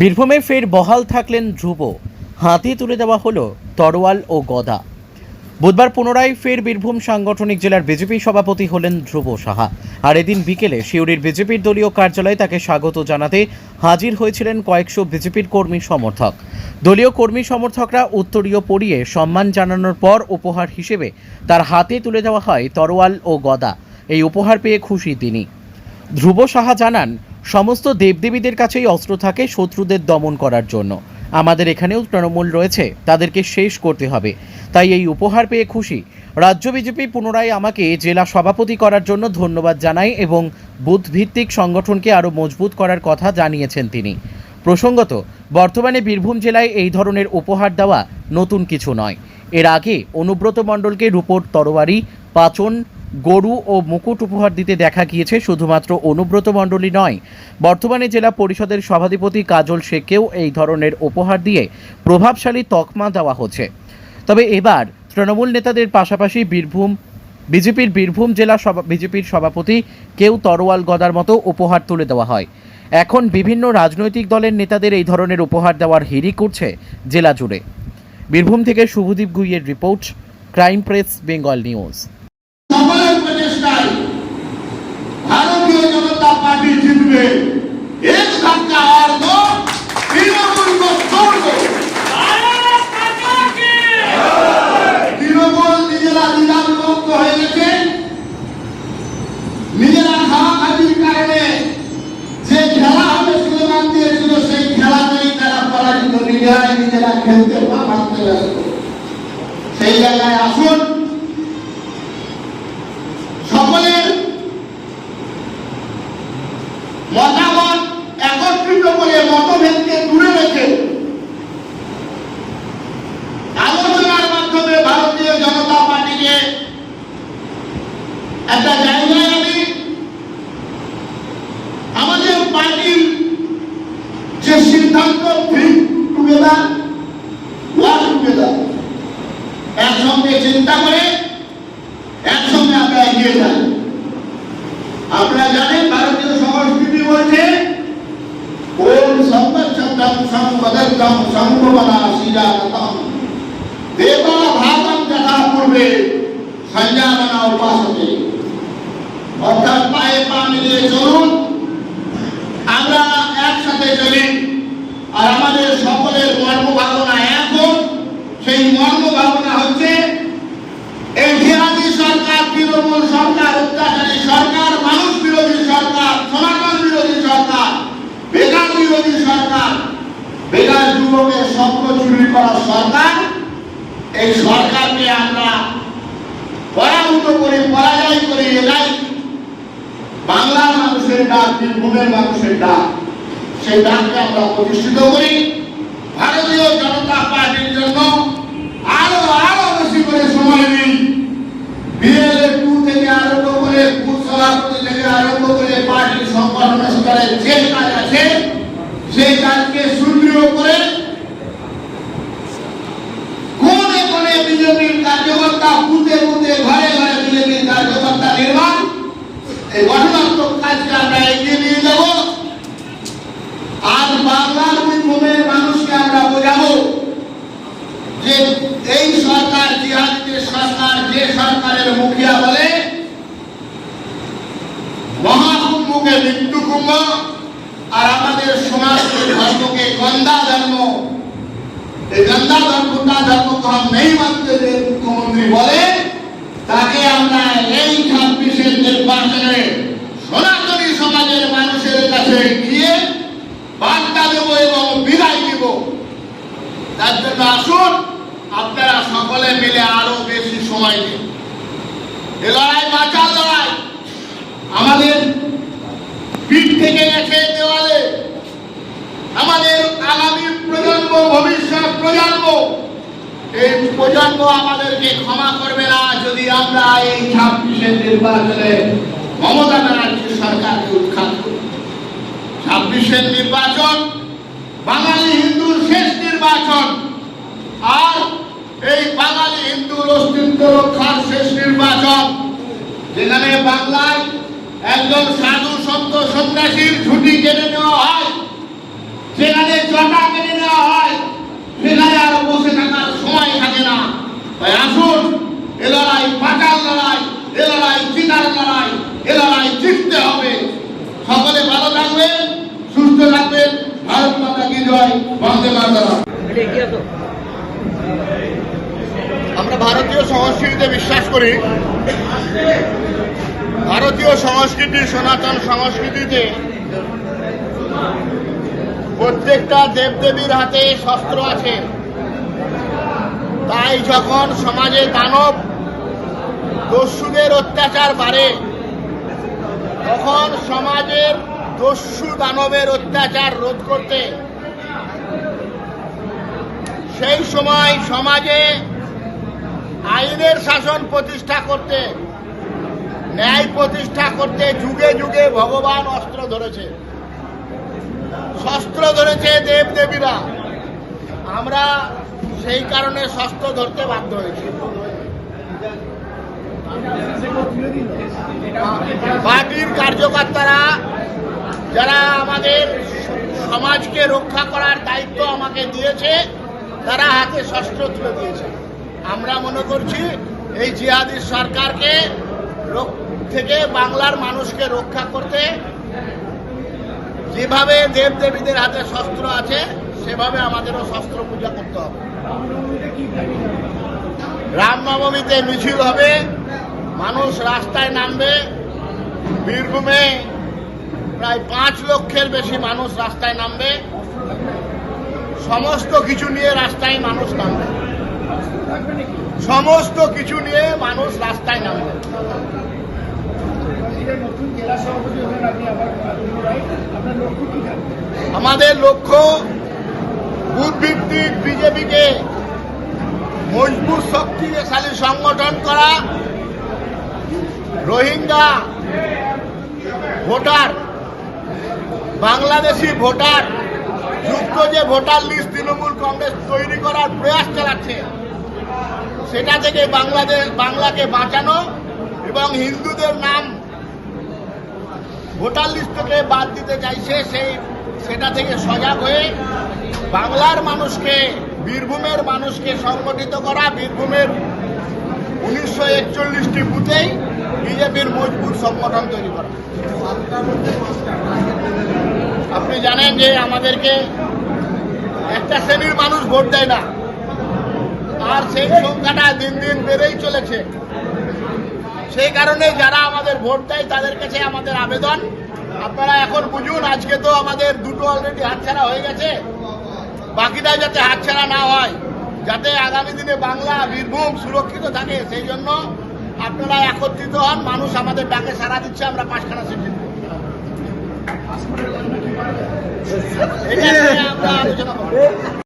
বীরভূমে ফের বহাল থাকলেন ধ্রুব। হাতি তুলে দেওয়া হলো তরোয়াল ও গদা। বুধবার পুনরায় ফের বীরভূম সাংগঠনিক জেলার বিজেপি সভাপতি হলেন ধ্রুব সাহা। আর এদিন বিকেলে শিউরির বিজেপির দলীয় কার্যালয়ে তাকে স্বাগত জানাতে হাজির হয়েছিলেন কয়েকশো বিজেপির কর্মী সমর্থক। দলীয় কর্মী সমর্থকরা উত্তরীয় পরিয়ে সম্মান জানানোর পর উপহার হিসেবে তার হাতে তুলে দেওয়া হয় তরোয়াল ও গদা। এই উপহার পেয়ে খুশি তিনি। ধ্রুব সাহা জানান সমস্ত দেবদেবীদের কাছেই অস্ত্র থাকে শত্রুদের দমন করার জন্য। আমাদের এখানেও তৃণমূল রয়েছে, তাদেরকে শেষ করতে হবে। তাই এই উপহার পেয়ে খুশি। রাজ্য বিজেপি পুনরায় আমাকে জেলা সভাপতি করার জন্য ধন্যবাদ জানায় এবং বুথ ভিত্তিক সংগঠনকে আরও মজবুত করার কথা জানিয়েছেন তিনি। প্রসঙ্গত, বর্তমানে বীরভূম জেলায় এই ধরনের উপহার দেওয়া নতুন কিছু নয়। এর আগে অনুব্রত মণ্ডলকে রূপোর তরবারি পাচন গরু ও মুকুট উপহার দিতে দেখা গিয়েছে, শুধুমাত্র অনুব্রত মণ্ডলী নয়। বর্তমানে জেলা পরিষদের সভাধিপতি কাজল শেখকেও এই ধরনের উপহার দিয়ে প্রভাবশালী তকমা দেওয়া হচ্ছে। তবে এবার তৃণমূল নেতাদের পাশাপাশি বীরভূম, বিজেপির বীরভূম জেলা সভা, বিজেপির সভাপতি কেউ তরোয়াল গদার মতো উপহার তুলে দেওয়া হয়। এখন বিভিন্ন রাজনৈতিক দলের নেতাদের এই ধরনের উপহার দেওয়ার হিড়িক করছে জেলা জুড়ে। বীরভূম থেকে Subhadip গুইয়ের report, crime press, Bengal news. cumple. Es la cardo y la একটা জায়গায় আনি আমাদের পার্টির যে সিদ্ধান্ত টুগেদার একসঙ্গে চিন্তা করে, একসঙ্গে আমরা এগিয়ে যাই। আপনারা জানেন ভারতীয় সংস্কৃতি বলছে, ওম সম্পদ শব্দম সংবদত্তম সংভবনা শ্রীজাতম দেবা ভাগম যথা পূর্বে সঞ্জাননা উপাসতে। অর্থাৎ পায়ে পা মিলিয়ে চলুন। আমরা একসাথে চলি। আর আমাদের সকলের মর্ম ভাবনা এক সেই মর্ম ভাবনা হচ্ছে এই জিহাদি সরকার, তৃণমূল সরকার, অত্যাচারী সরকার, মানুষ বিরোধী সরকার, সনাতন বিরোধী সরকার বেকার বিরোধী সরকার বেকার যুবকের স্বপ্ন চুরি করা সরকার। এই সরকারকে আমরা পরাভূত করে, পরাজয় করে মানুষের ডাক বীরভূমের মানুষের ডাক। সেই ডাককে আমরা প্রতিষ্ঠিত করি। ভারতীয় জনতা পার্টির জন্য আরও আরও বেশি করে সময় দিই বিএলএ টু থেকে আরম্ভ করে বুথ সভাপতি থেকে আরম্ভ করে পার্টির সংগঠন স্তরে যে কাজ আছে সেই কাজকে সুদৃঢ় করে কোনে কোনে বিজেপির কার্যকর্তা বুথে বুথে ঘরে ঘরে বিজেপির কার্যকর্তা নির্মাণ এই গঠনাত্মক কাজকে আমরা এগিয়ে নিয়ে যাব আজ বাংলার বীরভূমের মানুষকে আমরা বোঝাবো যে এই সরকার জিহাদিদের সরকার যে সরকারের মুখিয়া বলে ধর্মে মৃত্যু কুম্ভ, আর আমাদের সমাজকে ধর্মকে গন্দা ধর্ম, এই গন্দা ধর্মটা ধর্মগ্রহণ নেই মানতে যে মুখ্যমন্ত্রী বলে তাকে আমরা এই ছাব্বিশের নির্বাচনে সনাতনী সমাজের মানুষের কাছে গিয়ে বার্তা দেব এবং বিদায় দেব। তার জন্য আসুন, আপনারা সকলে মিলে আরও বেশি সময় দিন। এ লড়াই বাঁচা লড়াই। থেকে গেছে দেওয়ালে। আমাদের আগামী প্রজন্ম, ভবিষ্যৎ প্রজন্ম, এই প্রজন্ম আমাদেরকে ক্ষমা করবে না যদি আমরা এই ছাব্বিশের নির্বাচনে মমতা ব্যানার্জি সরকারকে উৎখাত করি। ছাব্বিশের নির্বাচন, বাঙালি হিন্দুর শেষ নির্বাচন, আর এই বাঙালি হিন্দুর অস্তিত্ব রক্ষার শেষ নির্বাচন, যেখানে বাংলায় একজন সাধু সন্ত সন্ন্যাসীর ছুটি কেড়ে নেওয়া হয়, সেখানে জটা কেটে নেওয়া হয়, সেখানে আর বসে থাকার সময় থাকে না। তাই আসুন, এ লড়াই পাচার লড়াই, এ লড়াই চিতার লড়াই, এ লড়াই জিততে হবে। সকলে ভালো থাকবেন, সুস্থ থাকবেন। ভারত মাতা কি জয়, বন্দে মাতারা আমরা ভারতীয় সংস্কৃতিতে বিশ্বাস করি ভারতীয় সংস্কৃতি, সনাতন সংস্কৃতিতে প্রত্যেকটা দেবদেবীর হাতে শস্ত্র আছে। তাই যখন সমাজে দানব দস্যুদের অত্যাচার বাড়ে, তখন সমাজের দস্যু দানবের অত্যাচার রোধ করতে সেই সময় সমাজে আইনের শাসন প্রতিষ্ঠা করতে ন্যায় প্রতিষ্ঠা করতে যুগে যুগে ভগবান অস্ত্র ধরেছে। শস্ত্র ধরেছে দেব দেবীরা আমরা সেই কারণে শস্ত্র ধরতে বাধ্য হয়েছি। পার্টির কার্যকর্তারা, যারা আমাদের সমাজকে রক্ষা করার দায়িত্ব আমাকে দিয়েছে, তারা হাতে শস্ত্র তুলে দিয়েছে। আমরা মনে করছি, এই জিহাদি সরকারকে রক- থেকে বাংলার মানুষকে রক্ষা করতে যেভাবে দেব দেবীদের হাতে শস্ত্র আছে, সেভাবে আমাদেরও শস্ত্র পূজা করতে হবে। রামনবমীতে মিছিল হবে, মানুষ রাস্তায় নামবে। বীরভূমে প্রায় পাঁচ লক্ষের বেশি মানুষ রাস্তায় নামবে। সমস্ত কিছু নিয়ে রাস্তায় মানুষ নামবে। সমস্ত কিছু নিয়ে মানুষ রাস্তায় নামবে। আমাদের লক্ষ্য বুথ বিজেপিকে মজবুত শক্তিশালী সংগঠন করা। রোহিঙ্গা ভোটার, বাংলাদেশি ভোটার, যুক্ত যে ভোটার লিস্ট তৃণমূল কংগ্রেস তৈরি করার প্রয়াস চালাচ্ছে, সেটা থেকে বাংলাদেশ বাংলাকে বাঁচানো এবং হিন্দুদের নাম ভোটার লিস্ট থেকে বাদ দিতে চাইছে সেই সেটা থেকে সজাগ হয়ে বাংলার মানুষকে, বীরভূমের মানুষকে সংগঠিত করা। বীরভূমের উনিশশো একচল্লিশটি বুথেই বিজেপির মজবুত সংগঠন তৈরি করা। আপনি জানেন যে আমাদেরকে একটা শ্রেণির মানুষ ভোট দেয় না। আর সেই সংখ্যাটা দিন দিন বেড়েই চলেছে। সেই কারণে যারা আমাদের ভোট দেয়, তাদের কাছে আমাদের আবেদন। আপনারা এখন বুঝুন, আজকে তো আমাদের দুটো অলরেডি হাতছাড়া হয়ে গেছে। বাকিটা যাতে হাতছাড়া না হয়, যাতে আগামী দিনে বাংলা বীরভূম সুরক্ষিত থাকে, সেই জন্য আপনারা একত্রিত হন, মানুষ আমাদের ডাকে সারা দিচ্ছে, আমরা পাঁচখানা সিট আমরা আলোচনা করব।